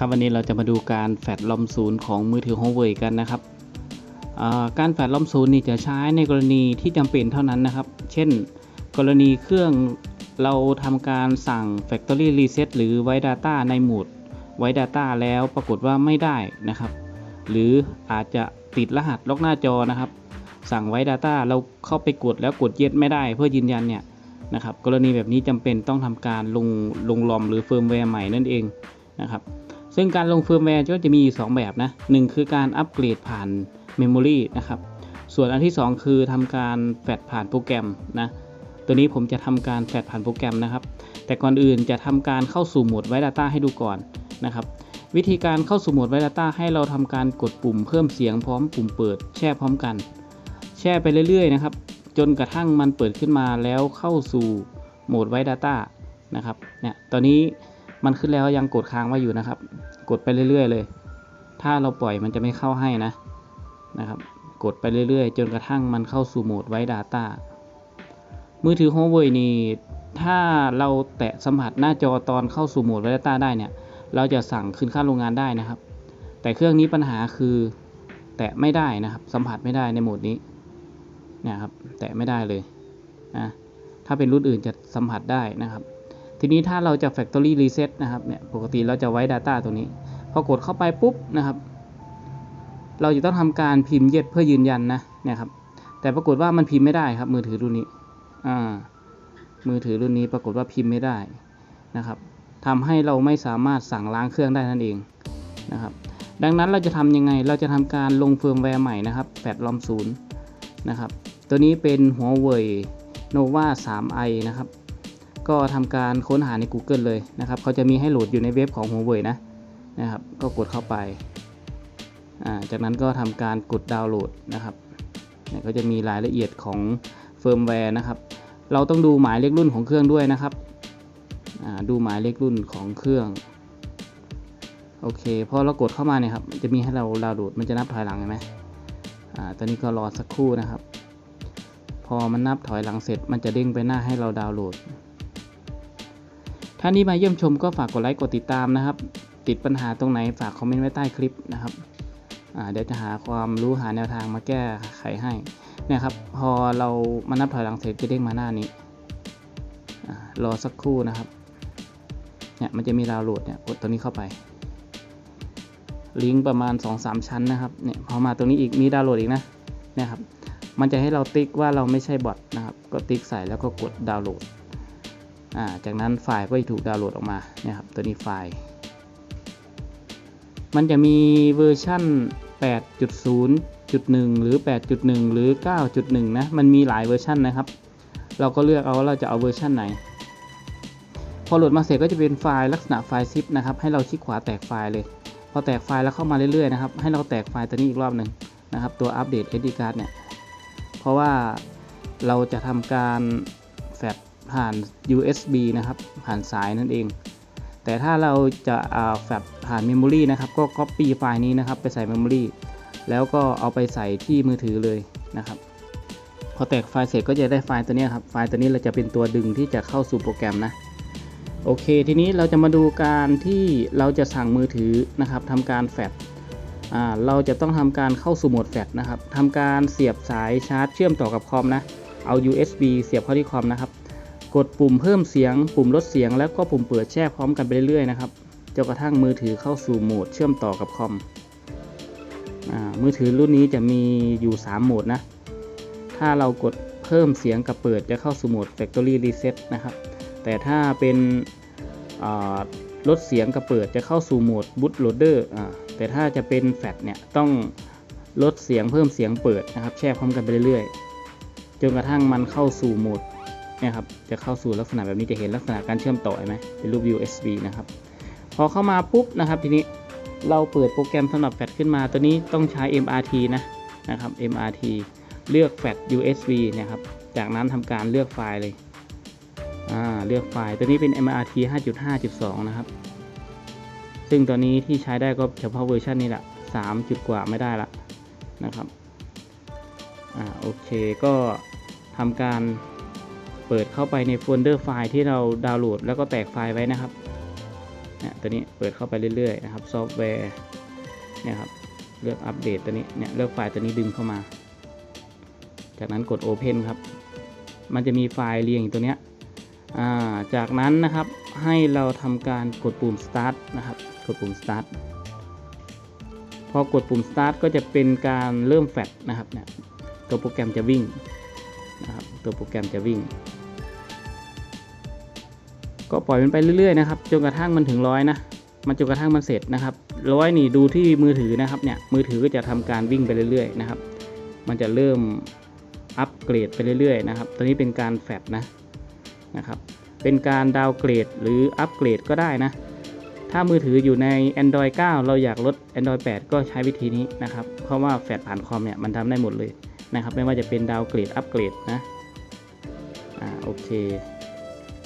ครับวันนี้เราจะมาดูการแฟลชลอมศูนย์ของมือถือ Huawei กันนะครับการแฟลชลอมศูนย์นี่จะใช้ในกรณีที่จำเป็นเท่านั้นนะครับ เช่น กรณีเครื่องเราทำการสั่ง Factory Reset หรือ Write Data ในโหมด Write Data แล้วปรากฏว่าไม่ได้นะครับ หรืออาจจะติดรหัสล็อกหน้าจอนะครับ สั่งไว้ Data เราเข้าไปกดแล้วกดเย็ดไม่ได้เพื่อยืนยันเนี่ยนะครับ กรณีแบบนี้จำเป็นต้องทำการลงลงลอมหรือเฟิร์มแวร์ใหม่นั่นเองนะครับ ซึ่งการลงเฟิร์มแวร์ก็จะมีอยู่สองแบบนะหนึ่งคือการอัปเกรดผ่านเมมโมรีนะครับ ส่วนอันที่ 2 คือทำการแฟลชผ่านโปรแกรมนะ ตัวนี้ผมจะทำการแฟลชผ่านโปรแกรมนะครับ แต่ก่อนอื่นจะทำการเข้าสู่โหมดไว้ Data ให้ดูก่อนนะครับ วิธีการเข้าสู่โหมดไว้ Data ให้เราทำการกดปุ่มเพิ่มเสียงพร้อมปุ่มเปิดแช่พร้อมกัน แช่ไปเรื่อยๆนะครับ จนกระทั่งมันเปิดขึ้นมาแล้วเข้าสู่โหมดไว้ Data นะครับ เนี่ย ตอนนี้ มันขึ้นแล้วยังกดค้างไว้อยู่นะครับ กดไปเรื่อยๆเลย ถ้าเราปล่อยมันจะไม่เข้าให้นะนะครับ กดไปเรื่อยๆ จนกระทั่งมันเข้าสู่โหมดไว้ Data มือถือ Huawei นี่ถ้าเราแตะสัมผัสหน้าจอตอนเข้าสู่โหมดไว้ Data ได้เนี่ย เราจะสั่งคืนค่าโรงงานได้นะครับ แต่เครื่องนี้ปัญหาคือแตะไม่ได้นะครับ สัมผัสไม่ได้ในโหมดนี้เนี่ยครับ แตะไม่ได้เลยนะถ้าเป็นรุ่นอื่นจะสัมผัสได้นะครับ ทีนี้ถ้าเราจะ factory reset นะครับเนี่ยปกติเราจะไว้ data ตัวนี้ พอกดเข้าไปปุ๊บนะครับ เราจะต้องทำการพิมพ์เย็ดเพื่อยืนยันนะเนี่ยครับแต่ปรากฏว่ามันพิมพ์ไม่ได้ครับ มือถือรุ่นนี้อ่ามือถือรุ่นนี้ปรากฏว่าพิมพ์ไม่ได้นะครับทำให้เราไม่สามารถสั่งล้างเครื่องได้นั่นเองนะครับดังนั้นเราจะทำยังไง เราจะทำการลงเฟิร์มแวร์ใหม่นะครับแฟดลอมศูนย์นะครับ ตัวนี้เป็น Huawei Nova 3i นะครับ ก็ทำการค้นหาใน Google เลยนะครับเขาจะมีให้โหลดอยู่ในเว็บของ Huawei นะนะครับ ก็กดเข้าไปาจากนั้นก็ทำการกดดาวน์โหลดนะครับเนี่ยก็จะมีรายละเอียดของเฟิร์มแวร์นะครับ เราต้องดูหมายเลขรุ่นของเครื่องด้วยนะครับ ดูหมายเลขรุ่นของเครื่อง โอเค พอเรากดเข้ามาเนี่ยครับ จะมีให้เราดาวน์โหลด มันจะนับถอยหลังเห็นไหมอตอนนี้ก็รอสักครู่นะครับ พอมันนับถอยหลังเสร็จ มันจะเด้งไปหน้าให้เราดาวน์โหลด ท่านที่มาเยี่ยมชมก็ฝากกดไลค์กดติดตามนะครับ ติดปัญหาตรงไหนฝากคอมเมนต์ไว้ใต้คลิปนะครับเดี๋ยวจะหาความรู้หาแนวทางมาแก้ไขให้เนี่ยครับ พอเรามานับถอยหลังเสร็จจะเด้งมาหน้านี้อรอสักครู่นะครับ เนี่ยมันจะมีดาวน์โหลดเนี่ยกดตัวนี้เข้าไป ลิงก์ประมาณ 2-3 ชั้นนะครับ เนี่ยพอมาตรงนี้อีกมีดาวน์โหลดอีกนะ เนี่ยครับ มันจะให้เราติ๊กว่าเราไม่ใช่บอทนะครับ ก็ติ๊กใส่แล้วก็กดดาวน์โหลด จากนั้นไฟล์ก็จะถูกดาวน์โหลดออกมาเนี่ยครับตัวนี้ไฟล์ มันจะมีเวอร์ชั่น 8.0.1 หรือ 8.1 หรือ 9.1 นะ มันมีหลายเวอร์ชันนะครับ เราก็เลือกเอาว่าเราจะเอาเวอร์ชันไหน พอโหลดมาเสร็จก็จะเป็นไฟล์ลักษณะไฟล์ซิปนะครับ ให้เราคลิกขวาแตกไฟล์เลย พอแตกไฟล์แล้วเข้ามาเรื่อยๆนะครับ ให้เราแตกไฟล์ตัวนี้อีกรอบหนึ่งนะครับ ตัวอัปเดต SD card เนี่ย เพราะว่าเราจะทำการแฟลช ผ่าน USB นะครับ ผ่านสายนั่นเอง แต่ถ้าเราจะแฟลชผ่านเมมโมรีนะครับ ก็ Copy ไฟล์นี้นะครับ ไปใส่เมมโมรีแล้วก็เอาไปใส่ที่มือถือเลยนะครับ พอแตกไฟล์เสร็จก็จะได้ไฟล์ตัวนี้ครับ ไฟล์ตัวนี้เราจะเป็นตัวดึงที่จะเข้าสู่โปรแกรมนะ โอเค ทีนี้เราจะมาดูการที่เราจะสั่งมือถือนะครับทำการแฟลชเราจะต้องทำการเข้าสู่โหมดแฟลชนะครับทำการเสียบสายชาร์จเชื่อมต่อกับคอมนะ เอา USB เสียบเข้าที่คอมนะครับ กดปุ่มเพิ่มเสียง ปุ่มลดเสียง แล้วก็ปุ่มเปิดแช่พร้อมกันไปเรื่อยๆนะครับจนกระทั่งมือถือเข้าสู่โหมดเชื่อมต่อกับคอมอมือถือรุ่นนี้จะมีอยู่ 3 โหมดนะ ถ้าเรากดเพิ่มเสียงกับเปิดจะเข้าสู่โหมด Factory Reset นะครับ แต่ถ้าเป็นลดเสียงกับเปิดจะเข้าสู่โหมด Bootloader อ่าแต่ถ้าจะเป็นแฟลชเนี่ยต้องลดเสียงเพิ่มเสียงเปิดนะครับ แช่พร้อมกันไปเรื่อยๆ จนกระทั่งมันเข้าสู่โหมด เนี่ยครับจะเข้าสู่ลักษณะแบบนี้จะเห็นลักษณะการเชื่อมต่อไหมเป็นรูป USB นะครับ พอเข้ามาปุ๊บนะครับทีนี้เราเปิดโปรแกรมสำหรับแฟลชขึ้นมา ตัวนี้ต้องใช้ MRT นะนะครับ MRT เลือกแฟลช USB นะครับ จากนั้นทำการเลือกไฟล์เลยอ่าเลือกไฟล์ ตัวนี้เป็น MRT 5.5.2 นะครับ ซึ่งตัวนี้ที่ใช้ได้ก็เฉพาะเวอร์ชันนี้แหละ3จุดกว่าไม่ได้ละนะครับอ่าโอเคก็ทำการ เปิดเข้าไปในโฟลเดอร์ไฟล์ที่เราดาวน์โหลดแล้วก็แตกไฟล์ไว้นะครับเนี่ยตัวนี้เปิดเข้าไปเรื่อยๆนะครับซอฟต์แวร์เนี่ยครับเลือกอัปเดตตัวนี้เนี่ยเลือกไฟล์ตัวนี้ดึงเข้ามา จากนั้นกด Open ครับ มันจะมีไฟล์เรียงอยู่ตัวเนี้ยจากนั้นนะครับให้เราทำการกดปุ่ม Start นะครับกดปุ่ม Start พอกดปุ่ม Start ก็จะเป็นการเริ่มแฟลชนะครับเนี่ยตัวโปรแกรมจะวิ่งนะครับตัวโปรแกรมจะวิ่ง ก็ปล่อยมันไปเรื่อยๆนะครับจนกระทั่งมันถึงร้อยนะมันจนกระทั่งมันเสร็จนะครับร้อยนี่ดูที่มือถือนะครับเนี่ยมือถือก็จะทำการวิ่งไปเรื่อยๆนะครับ มันจะเริ่มอัปเกรดไปเรื่อยๆนะครับตัวนี้เป็นการแฟดนะนะครับเป็นการดาวเกรดหรืออัปเกรดก็ได้นะถ้ามือถืออยู่ใน Android 9 เราอยากลด Android 8 ก็ใช้วิธีนี้นะครับ เพราะว่าแฟดผ่านคอมเนี่ยมันทำได้หมดเลยนะครับ ไม่ว่าจะเป็นดาวเกรด อัปเกรดนะ อ่า โอเค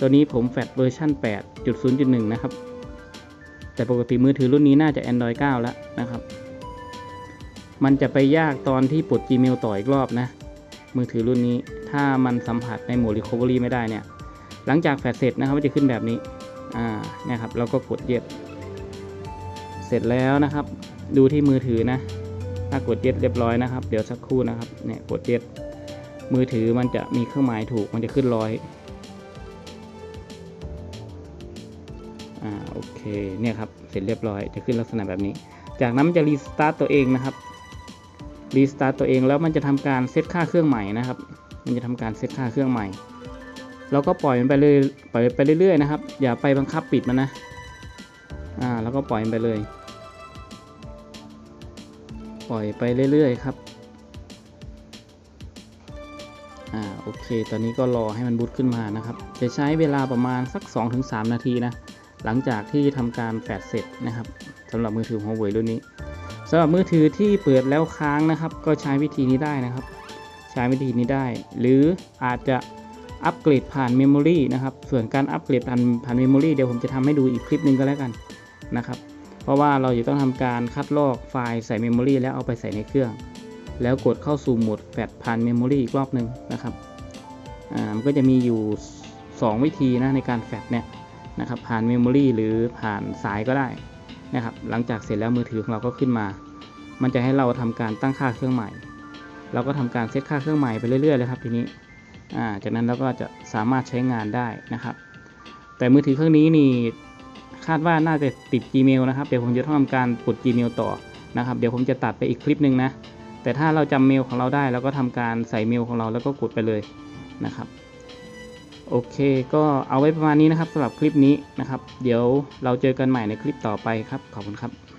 ตัวนี้ผมแฟดเวอร์ชัน8.0.1 นะครับ แต่ปกติมือถือรุ่นนี้น่าจะ Android 9 แล้วนะครับ มันจะไปยากตอนที่ปลด Gmail ต่ออีกรอบนะ มือถือรุ่นนี้ถ้ามันสัมผัสในโหมด Recovery ไม่ได้เนี่ย หลังจากแฟดเสร็จนะครับมันจะขึ้นแบบนี้ อ่าเนี่ยครับเราก็กดเย็บ เสร็จแล้วนะครับ ดูที่มือถือนะ ถ้ากดเย็ดเรียบร้อยนะครับ เดี๋ยวสักครู่นะครับ เนี่ยกดเย็ดมือถือมันจะมีเครื่องหมายถูก มันจะขึ้นร้อย โอเคเนี่ยครับเสร็จเรียบร้อยจะขึ้นลักษณะแบบนี้ จากนั้นมันจะรีสตาร์ตตัวเองนะครับรีสตาร์ตตัวเองแล้วมันจะทำการเซตค่าเครื่องใหม่นะครับ มันจะทำการเซตค่าเครื่องใหม่เราก็ปล่อยมันไปเลยปล่อยไปเรื่อยๆนะครับ อย่าไปบังคับปิดมันนะอ่าแล้วก็ปล่อยมันไปเลย ปล่อยไปเรื่อยๆครับอ่าโอเค ตอนนี้ก็รอให้มันบูตขึ้นมานะครับ จะใช้เวลาประมาณสัก 2-3 นาทีนะ หลังจากที่ทำการแฟดเสร็จนะครับสำหรับมือถือ Huawei รุ่นนี้สำหรับมือถือที่เปิดแล้วค้างนะครับ ก็ใช้วิธีนี้ได้นะครับ ใช้วิธีนี้ได้ หรืออาจจะอัปเกรดผ่านเมมโมรีนะครับส่วนการอัปเกรดผ่านผ่านเมมโมรีเดี๋ยวผมจะทำให้ดูอีกคลิปหนึ่งก็แล้วกันนะครับ เพราะว่าเราจะต้องทำการคัดลอกไฟล์ใส่เมมโมรีแล้วเอาไปใส่ในเครื่อง แล้วกดเข้าสู่โหมดแฟดผ่านเมมโมรีอีกรอบหนึ่งนะครับอ่ามันก็จะมีอยู่ 2 วิธีนะในการแฟดเนี่ย นะครับผ่านเมมโมรีหรือผ่านสายก็ได้นะครับหลังจากเสร็จแล้วมือถือของเราก็ขึ้นมา มันจะให้เราทำการตั้งค่าเครื่องใหม่ เราก็ทำการเซตค่าเครื่องใหม่ไปเรื่อยๆเลยครับทีนี้าจากนั้นเราก็จะสามารถใช้งานได้นะครับ แต่มือถือเครื่องนี้นี่คาดว่าน่าจะติด Gmail นะครับ เดี๋ยวผมจะต้องทำการปลด Gmail ต่อนะครับ เดี๋ยวผมจะตัดไปอีกคลิปหนึ่งนะ แต่ถ้าเราจำเมลของเราได้ เราก็ทำการใส่เมลของเราแล้วก็กดไปเลยนะครับ โอเคก็เอาไว้ประมาณนี้นะครับสำหรับคลิปนี้นะครับ เดี๋ยวเราเจอกันใหม่ในคลิปต่อไปครับ ขอบคุณครับ